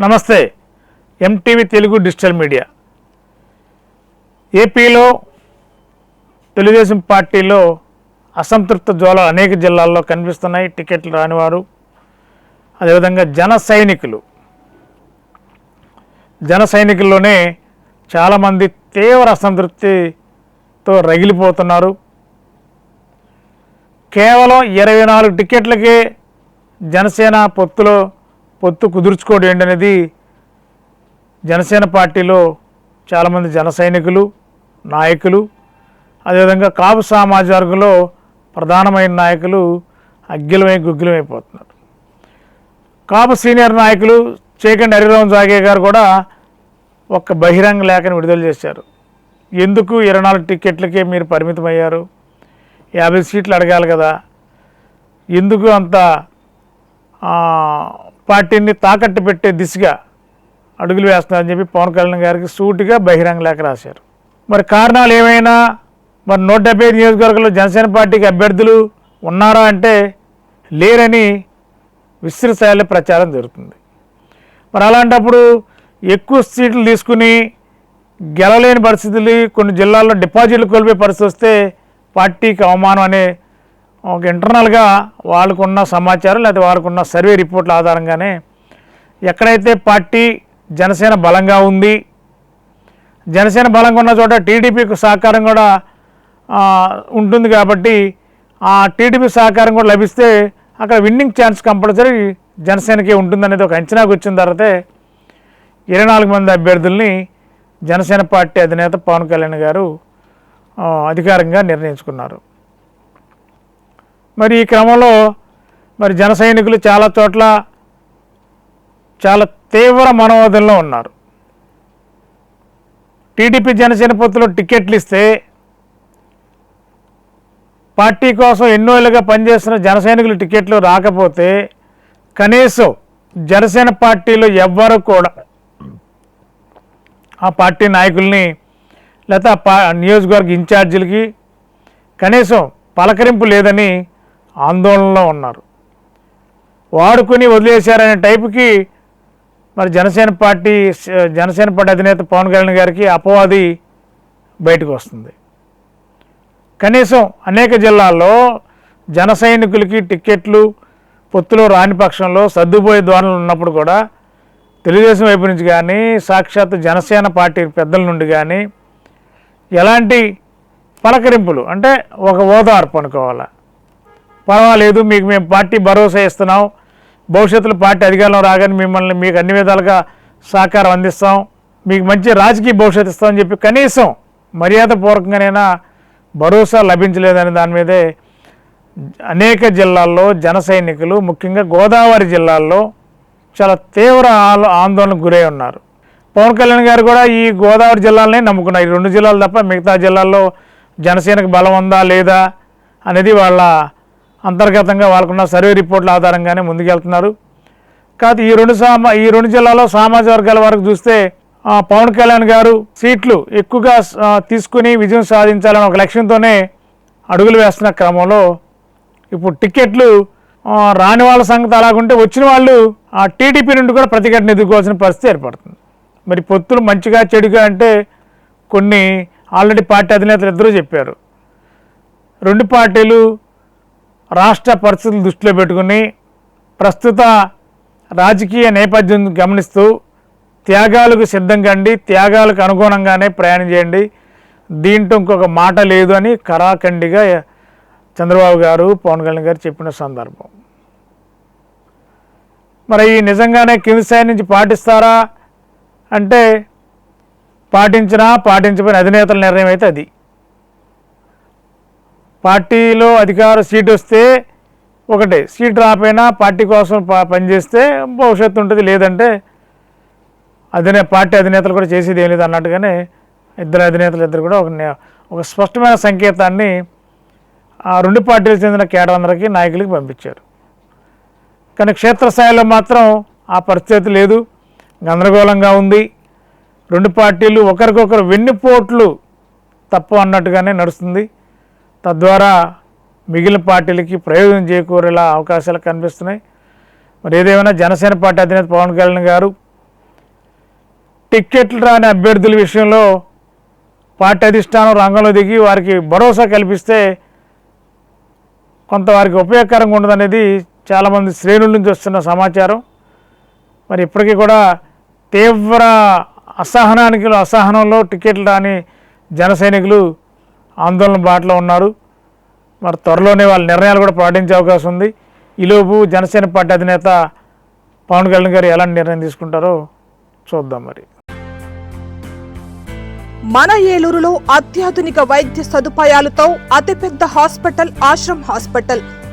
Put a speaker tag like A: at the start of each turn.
A: నమస్తే MTV Telugu digital media. ఏపీలో తెలుగుదేశం పార్టీలో అసంతృప్త జ్వాల అనేక జిల్లాల్లో కనిపిస్తున్నాయి టికెట్లు రానివారు. అదేవిధంగా జన సైనికులు. జన సైనికుల్లోనే చాలామంది తీవ్ర అసంతృప్తితో రగిలిపోతున్నారు. కేవలం ఇరవై నాలుగు టికెట్లకే జనసేన పొత్తులో పొత్తు కుదుర్చుకోవడం ఏంటనేది జనసేన పార్టీలో చాలామంది జన సైనికులు నాయకులు అదేవిధంగా కాపు సామాజిక వర్గంలో ప్రధానమైన నాయకులు అగ్గిలమై గుగ్గిలమైపోతున్నారు. కాపు సీనియర్ నాయకులు చేకండి హరిరామ్ జాగే గారు కూడా ఒక బహిరంగ లేఖను విడుదల చేశారు. ఎందుకు ఇరవై నాలుగు టికెట్లకే మీరు పరిమితమయ్యారు? యాభై సీట్లు అడగాలి కదా. ఎందుకు అంత పార్టీని తాకట్టు పెట్టే దిశగా అడుగులు వేస్తున్నారని చెప్పి పవన్ కళ్యాణ్ గారికి సూటిగా బహిరంగ లేఖ రాశారు. మరి కారణాలు ఏమైనా? మరి నూట డెబ్బై ఐదు నియోజకవర్గంలో జనసేన పార్టీకి అభ్యర్థులు ఉన్నారా అంటే లేరని విస్తృతస్థాయిలో ప్రచారం జరుగుతుంది. మరి అలాంటప్పుడు ఎక్కువ సీట్లు తీసుకుని గెలవలేని పరిస్థితులు కొన్ని జిల్లాల్లో డిపాజిట్లు కోల్పోయే పరిస్థితి వస్తే పార్టీకి అవమానం అనే ఇంటర్నల్గా వాళ్ళకున్న సమాచారం లేదా వాళ్ళకున్న సర్వే రిపోర్ట్ల ఆధారంగానే ఎక్కడైతే పార్టీ జనసేన బలంగా ఉంది జనసేన బలంగా ఉన్న చోట టీడీపీకి సహకారం కూడా ఉంటుంది కాబట్టి ఆ టీడీపీ సహకారం కూడా లభిస్తే అక్కడ విన్నింగ్ ఛాన్స్ కంపల్సరీ జనసేనకే ఉంటుందనేది ఒక అంచనాకు వచ్చిన తర్వాతే ఇరవై నాలుగు మంది అభ్యర్థుల్ని జనసేన పార్టీ అధినేత పవన్ కళ్యాణ్ గారు అధికారంగా నిర్ణయించుకున్నారు. మరి ఈ క్రమంలో మరి జన సైనికులు చాలా చోట్ల చాలా తీవ్ర మనోవేదనలో ఉన్నారు. టీడీపీ జనసేన పొత్తులో టికెట్లు ఇస్తే పార్టీ కోసం ఎన్నో ఏళ్ళుగా పనిచేస్తున్న జన సైనికులు టికెట్లు రాకపోతే కనీసం జనసేన పార్టీలో ఎవ్వరు కూడా ఆ పార్టీ నాయకుల్ని లేకపోతే ఆ పా నియోజకవర్గ ఇన్ఛార్జీలకి కనీసం పలకరింపు లేదని ఆందోళనలో ఉన్నారు. వాడుకుని వదిలేశారనే టైపుకి మరి జనసేన పార్టీ జనసేన పార్టీ అధినేత పవన్ కళ్యాణ్ గారికి అపవాది బయటకు వస్తుంది. కనీసం అనేక జిల్లాల్లో జన సైనికులకి టిక్కెట్లు పొత్తులో రాని పక్షంలో సర్దుపోయే ధోరణులు ఉన్నప్పుడు కూడా తెలుగుదేశం వైపు నుంచి కానీ సాక్షాత్ జనసేన పార్టీ పెద్దల నుండి కానీ ఎలాంటి పలకరింపులు అంటే ఒక ఓదార్పు అనుకోవాలా? పర్వాలేదు మీకు మేము పార్టీ భరోసా ఇస్తున్నాం. భవిష్యత్తులో పార్టీ అధికారంలో రాగానే మిమ్మల్ని మీకు అన్ని విధాలుగా సహకారం అందిస్తాం. మీకు మంచి రాజకీయ భవిష్యత్తు ఇస్తామని చెప్పి కనీసం మర్యాదపూర్వకంగానైనా భరోసా లభించలేదనే దాని మీదే అనేక జిల్లాల్లో జన సైనికులు ముఖ్యంగా గోదావరి జిల్లాల్లో చాలా తీవ్ర ఆందోళనకు గురై ఉన్నారు. పవన్ కళ్యాణ్ గారు కూడా ఈ గోదావరి జిల్లాలనే నమ్ముకున్నారు. ఈ రెండు జిల్లాలు తప్ప మిగతా జిల్లాల్లో జనసేనకు బలం ఉందా లేదా అనేది వాళ్ళ అంతర్గతంగా వాళ్ళకున్న సర్వే రిపోర్ట్ల ఆధారంగానే ముందుకెళ్తున్నారు. కాదు ఈ రెండు సామా ఈ రెండు జిల్లాలో సామాజిక వర్గాల వరకు చూస్తే పవన్ కళ్యాణ్ గారు సీట్లు ఎక్కువగా తీసుకుని విజయం సాధించాలని ఒక లక్ష్యంతోనే అడుగులు వేస్తున్న క్రమంలో ఇప్పుడు టికెట్లు రాని వాళ్ళ సంగతి అలాగుంటే వచ్చిన వాళ్ళు ఆ టీడీపీ నుండి కూడా ప్రతిఘటన ఎదుర్కోవాల్సిన పరిస్థితి ఏర్పడుతుంది. మరి పొత్తులు మంచిగా చెడుగా అంటే కొన్ని ఆల్రెడీ పార్టీ అధినేతలు ఇద్దరూ చెప్పారు. రెండు పార్టీలు రాష్ట్ర పరిస్థితులు దృష్టిలో పెట్టుకుని ప్రస్తుత రాజకీయ నేపథ్యం గమనిస్తూ త్యాగాలకు సిద్ధం కండి త్యాగాలకు అనుగుణంగానే ప్రయాణం చేయండి. దీంట్లో ఇంకొక మాట లేదు అని కరాఖండిగా చంద్రబాబు గారు పవన్ కళ్యాణ్ గారు చెప్పిన సందర్భం. మరి ఈ నిజంగానే కింది స్థాయి నుంచి పాటిస్తారా? అంటే పాటించినా పాటించబోయిన అధినేతల నిర్ణయం అయితే అది. పార్టీలో అధికార సీట్ వస్తే ఒకటే సీట్ రాపోయినా పార్టీ కోసం ప- పనిచేస్తే భవిష్యత్తు ఉంటుంది. లేదంటే అధినే పార్టీ అధినేతలు కూడా చేసేది ఏం లేదు అన్నట్టుగానే ఇద్దరు అధినేతలు ఇద్దరు కూడా ఒక ఒక స్పష్టమైన సంకేతాన్ని ఆ రెండు పార్టీలకు చెందిన కేడరందరికీ నాయకులకి పంపించారు. కానీ క్షేత్రస్థాయిలో మాత్రం ఆ పరిస్థితి లేదు. గందరగోళంగా ఉంది. రెండు పార్టీలు ఒకరికొకరు వెన్నుపోట్లు తప్పు అన్నట్టుగానే నడుస్తుంది. తద్వారా మిగిలిన పార్టీలకి ప్రయోజనం చేకూరేలా అవకాశాలు కనిపిస్తున్నాయి. మరి ఏదేమైనా జనసేన పార్టీ అధినేత పవన్ కళ్యాణ్ గారు టిక్కెట్లు రాని అభ్యర్థుల విషయంలో పార్టీ అధిష్టానం రంగంలో దిగి వారికి భరోసా కల్పిస్తే కొంత వారికి ఉపయోగకరంగా ఉండదనేది చాలామంది శ్రేణుల నుంచి వస్తున్న సమాచారం. మరి ఇప్పటికీ కూడా తీవ్ర అసహనానికి అసహనంలో టికెట్లు రాని జన సైనికులు ఆందోళన బాటలో ఉన్నారు. మరి త్వరలోనే వాళ్ళ నిర్ణయాలు కూడా ప్రకటించే అవకాశం ఉంది. ఈలోపు జనసేన పార్టీ అధినేత పవన్ కళ్యాణ్ గారు ఎలాంటి నిర్ణయం తీసుకుంటారో చూద్దాం మరి.
B: మన ఏలూరులో అత్యాధునిక వైద్య సదుపాయాలతో అతిపెద్ద హాస్పిటల్ ఆశ్రమ్ హాస్పిటల్.